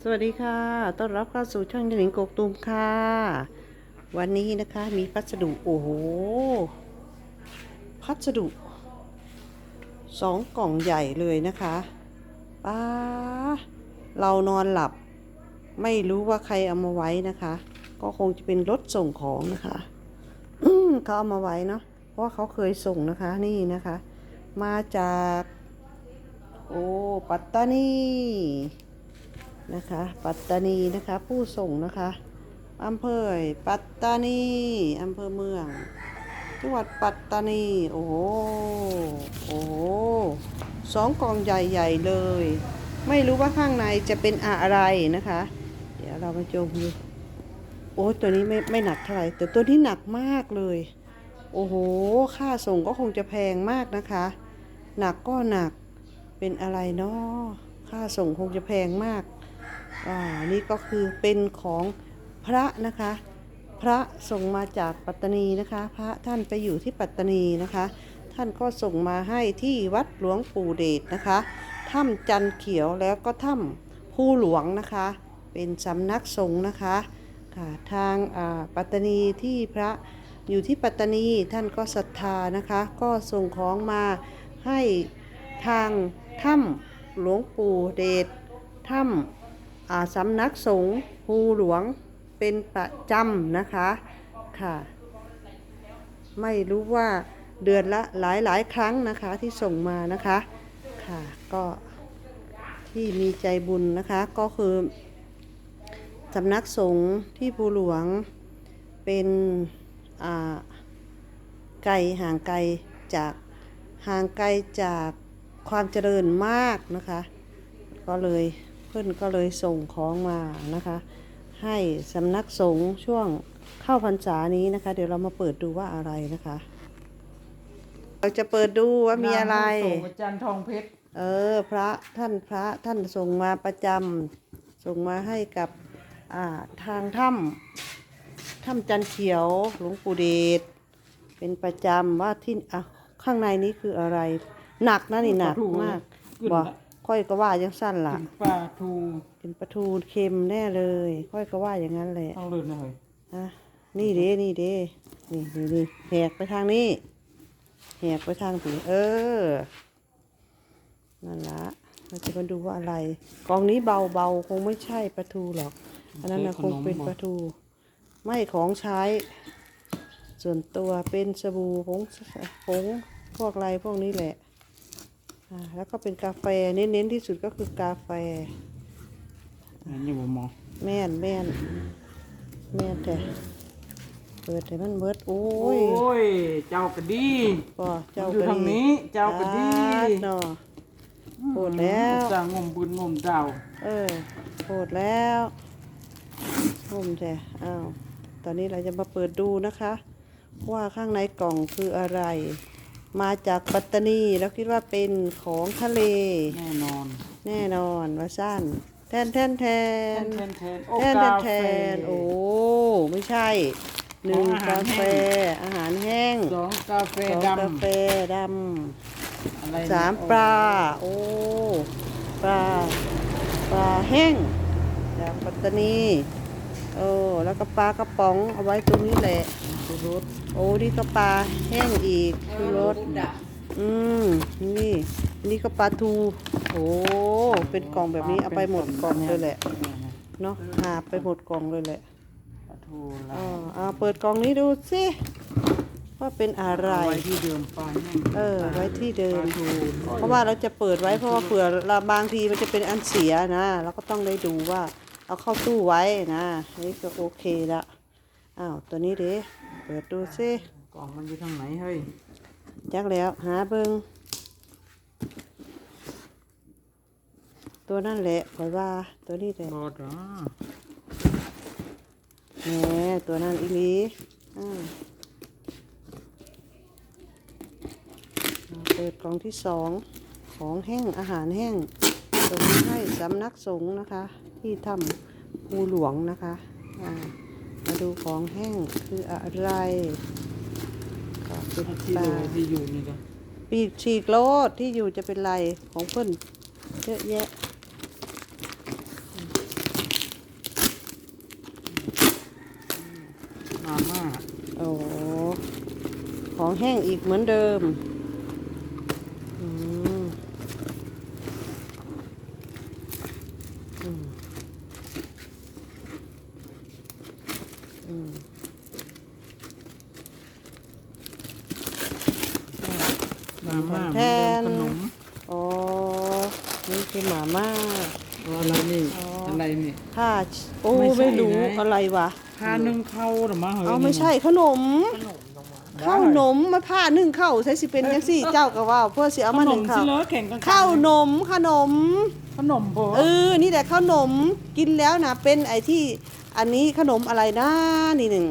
สวัสดีค่ะ ต้อนรับเข้าสู่ช่องหนิงกกตูมค่ะ วันนี้นะคะมีพัสดุ โอ้โห พัสดุสองกล่องใหญ่เลยนะคะป้าเรานอนหลับ ไม่รู้ว่าใครเอามาไว้นะคะ ก็คงจะเป็นรถส่งของนะคะเขาเอามาไว้เนาะ เพราะว่าเขาเคยส่งนะคะ นี่นะคะ มาจาก โอ้ ปัตตานี นะคะ ปัตตานีนะคะผู้ส่งนะคะอำเภอปัตตานีอำเภอเมือง จังหวัดปัตตานี โอ้โหโอ้โหสองกล่องใหญ่ๆเลย ไม่รู้ว่าข้างในจะเป็นอะไรนะคะ เดี๋ยวเรามาชมดูโอ้ตัวนี้ไม่ไม่หนักเท่าไหร่แต่ตัวนี้หนักมากเลย โอ้โห ค่าส่งก็คงจะแพงมากนะคะ หนักก็หนักเป็นอะไรเนาะค่าส่งคงจะแพงมาก อ่านี่ก็คือเป็นของพระนะคะ พระส่งมาจากปัตตานีนะคะ พระท่านไปอยู่ที่ปัตตานีนะคะ ท่านก็ส่งมาให้ที่วัดหลวงปู่เดชนะคะถ้ำจันเขียวแล้วก็ถ้ำภูหลวงนะคะ เป็นสำนักสงฆ์นะคะค่ะทางปัตตานีที่พระอยู่ที่ปัตตานีท่านก็ศรัทธานะคะ ก็ส่งของมาให้ทางถ้ำหลวงปู่เดชถ้ำ สำนักสงฆ์ภูหลวงเป็นประจำนะคะค่ะ ไม่รู้ว่าเดือนละหลายหลายครั้งนะคะที่ส่งมานะคะค่ะก็ที่มีใจบุญนะคะก็คือสำนักสงฆ์ที่ภูหลวงเป็นไกลห่างไกลจากห่างไกลจากความเจริญมากนะคะ ก็เลย เพื่อนก็เลยส่งของมานะคะ ให้สำนักสงฆ์ช่วงเข้าพรรษานี้นะคะ เดี๋ยวเรามาเปิดดูว่าอะไรนะคะ เราจะเปิดดูว่ามีอะไรนามผู้ส่งอาจารย์ทองเพชรเออพระท่านพระท่านส่งมาประจำส่งมาให้กับอ่าทางถ้ำถ้ำจันเขียวหลวงปู่เดชเป็นประจำว่าที่อะข้างในนี้คืออะไร หนักนะนี่หนักมากขึ้นบอกละ ค่อยก็ว่ายังสั้นล่ะขึ้นปลาทูเป็นปลาทูเค็มแน่เลย ค่อยก็ว่าอย่างนั้นแหละต้องเลื่อนเลยฮะนี่เด้นี่เด้นี่นี่นี่แหกไปทางนี้แหกไปทางผีเออ นั่นละเราจะมาดูว่าอะไร กองนี้เบาเบาๆคงไม่ใช่ปลาทูหรอก อันนั้นนะคงเป็นปลาทู ไม่ของใช้ ส่วนตัวเป็นสบู่ผงผงพวกอะไรพวกนี้แหละอ่า แล้วก็เป็นกาแฟเน้นๆที่สุดก็คือกาแฟนี่ผมมองแม่นแม่นแม่นแต่เปิดให้มันเบิดโอ้โอ้ยยเจ้ากระดีป่อเจ้าอยู่ทางนี้เจ้ากระดีเนาะ โหดแล้วสร้างงมบุญงมเจ้าเออโหดแล้วงมแต่อ้าวตอนนี้เราจะมาเปิดดูนะคะ ว่าข้างในกล่องคืออะไร มาจากปัตตานีแล้วคิดว่าเป็นของทะเล แน่นอนแน่นอนว่าสั้นแทนแทนแทแทนนแทนแทนโอ้แทนกาแทแฟนโอ้ไม่ใช่หนึ่งของอาหาการแฟแห้อาหารแห้งสองกาแฟสองดกาแฟดำอะไรำนะสามปลาโอ้ปลาปลาแห้งจากปัตตานี โอ้แล้วก็ปลากระป๋องเอาไว้ตรงนี้แหละชูรสโอ้นี่ก็ปลาแห้งอีกคือรสอืมนี่นี่ก็ปลาทู โอ้เป็นกล่องแบบนี้เอาไปหมดกล่องเลยแหละเนาะหาไปหมดกล่องเลยแหละปลาทูลาอ่าเอาเปิดกล่องนี้ดูสิว่าเป็นอะไรเอาไว้ที่เดิมปลาแห้งเออ ไว้ที่เดิปมลาทูเพราะว่าเราจะเปิดไว้เพราะว่าเผื่อเราบางทีมันจะเป็นอันเสียนะเราก็ต้องได้ดูว่า เอาเข้าตู้ไว้นะนี่ก็โอเคละอ้าวตัวนี้เด้เปิดดูสิกล่องมันอยู่ทางไหนเฮ้ยจักแล้วหาเบิงตัวนั่นแหละขอยว่าตัวนี้แหละบอดเหรอแหมตัวนั้นอีหลีอ่าเปิดกล่องที่สองของแห้งอาหารแห้งส่งมาให้สำนักสงฆ์นะคะ ที่ถ้ำ ภูหลวงนะคะมาดูของแห้งคืออะไรขอบคุณตาที่อยู่นี่จ้ะปีกฉีกโลดที่อยู่จะเป็นลายของเพื่อนเยอะแยะมามาโอ้ของแห้งอีกเหมือนเดิม มาม่าแทนขนมอ๋อนี่คือหมาม่าอะไรนี่อ๋อออะไรนี่ผ้าโอ้ไม่ใช่ไม่รู้ไงอะไรวะพานึ่งข้าวหรือมาเฮ้ยเอาไม่ใช่ขนมข้าวหนมมาผ้านึ่งข้าวใช้สิเป็นยังสี่เจ้าก็ว่าเพื่อสิเอาขมานนึ่มงสิข้าวเลอะแข่งกันข้าวหนมขนมขนมโบเออนี่แหละข้าวหนมกินแล้วนะเป็นไอ้ที่อันนี้ขนมอะไรนะนี่หนึ่ง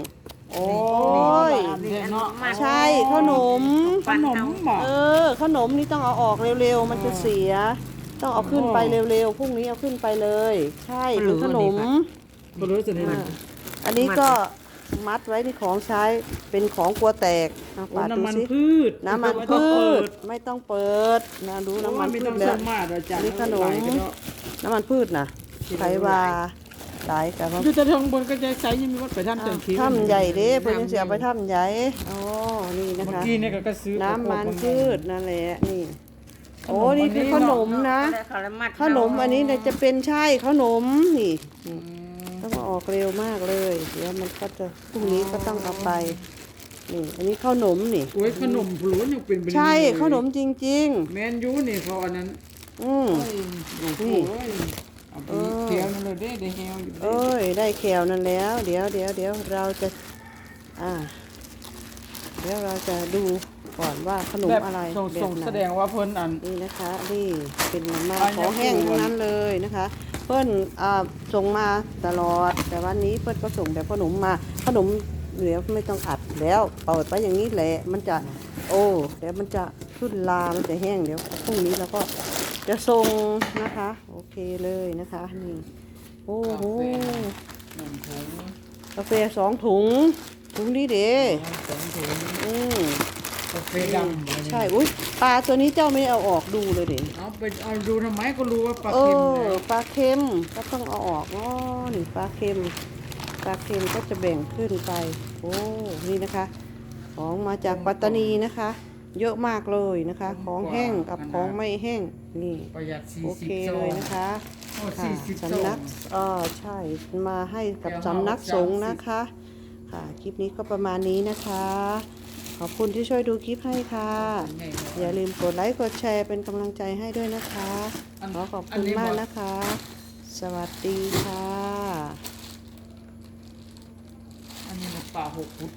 โอ้ยเนาะใช่ขนม ขนมบอกเออ ขนมนี่ต้องเอาออกเร็วๆ มันจะเสีย ต้องเอาขึ้นไปเร็วๆ พรุ่งนี้เอาขึ้นไปเลย ใช่เป็นขนมก็รู้สึกนี่อ่าอันนี้ก็มัดไว้ในของใช้เป็นของกลัวแตกเอาโอ้ปาดดูน้ำมันสิพืชน้ำมันไต้อพืงเปิชไม่ต้องเปิดนะดูน้ำมันโอ้พืไต้ชองแล้วส่งมาเดี๋ยวจ้ะนี่ขนมหลายกันเาะน้ำมันพืชนะกินไผว่า หลายกันว่าอยู่แต่ทางบนก็จะใช้ยังมีวัดไปท่านเติมคิ้วถ้ำใหญ่เด้เพิ่นยังสิเอาไปถ้ำใหญ่อ๋อนี่นะเมื่อคะ กี้เนี่ยก็ก็ซื้อน้ำมันพืชนั่นแหละนี่ขนมโอ้นี่คือขนมนะขนมอันนี้เนี่ยจะเป็นใช่ขนมนี่อืมต้องเอาออกเร็วมากเลยเดี๋ยวมันก็จะพรุ่งนี้ก็ต้องเอาไปนี่อันนี้ข้าวหนมนี่ โอ้ยขนมผลุยังเป็นไปใช่เลยข้าวหนมจริง แมนยูนี่เขาอันนั้นๆ อืมโอ้โหนี่ เอาไปเคี้ยวนั่นเลยเด้ได้เฮลอยู่เด้เอ้ยได้แควนั่นแล้ว เดี๋ยวเดี๋ยวเดี๋ยวเราจะ อ่า เดี๋ยวเราจะดูก่อนว่าขนมแบบอะไรส่งแบส่บงไหน แสดงว่าเพิ่นอัน นี่นะคะนี่เป็นมาอันนี้ ของแห้งทั้งนั้นเลยนะคะ เพิ่นอ่าส่งมาตลอด แต่วันนี้เพิ่นก็ส่งแบบขนมมาขนมเหลือไม่ต้องอัดแล้วเปิดไปอย่างนี้แหละมันจะโอ้เดี๋ยวมันจะขึ้นลามันจะแห้งเดี๋ยวพรุ่งนี้เราก็ จะส่งนะคะ โอเคเลยนะคะนี่โอ้โหหนึ่งถุงกาแฟสองถุง ถุงนี้เด้สองถุงอืมกาแฟดำใช่อุ้ยปลาตัวนี้เจ้าไม่เอาออกดูเลยเด็เอาไปเอาดูทำไมก็รู้ว่าปลาเอเค็มอแล้วปลาเค็มก็ต้องเอาออกอ๋อนี่ปลาเค็มปลาเค็มก็จะแบ่งขึ้นไป โอ้นี่นะคะ ของมาจากปัตตานีนะคะ เยอะมากเลยนะคะ ของแห้งกับของไม่แห้งนี่ประหยัดสี่โอสิเคบซอเลยงนะคะโอ้ค่ะสี่สิบซอสำนังกเออใช่มาให้กับเดี๋ยวสำนักสงฆ์เอานะคะ ค่ะคลิปนี้ก็ประมาณนี้นะคะ ขอบคุณที่ช่วยดูคลิปให้ค่ะ อย่าลืมกดไลค์กดแชร์เป็นกำลังใจให้ด้วยนะคะอันขอขอบอัคุนณนี้มากบอกนะคะ สวัสดีค่ะ อันนี้มันปลาหกฟุต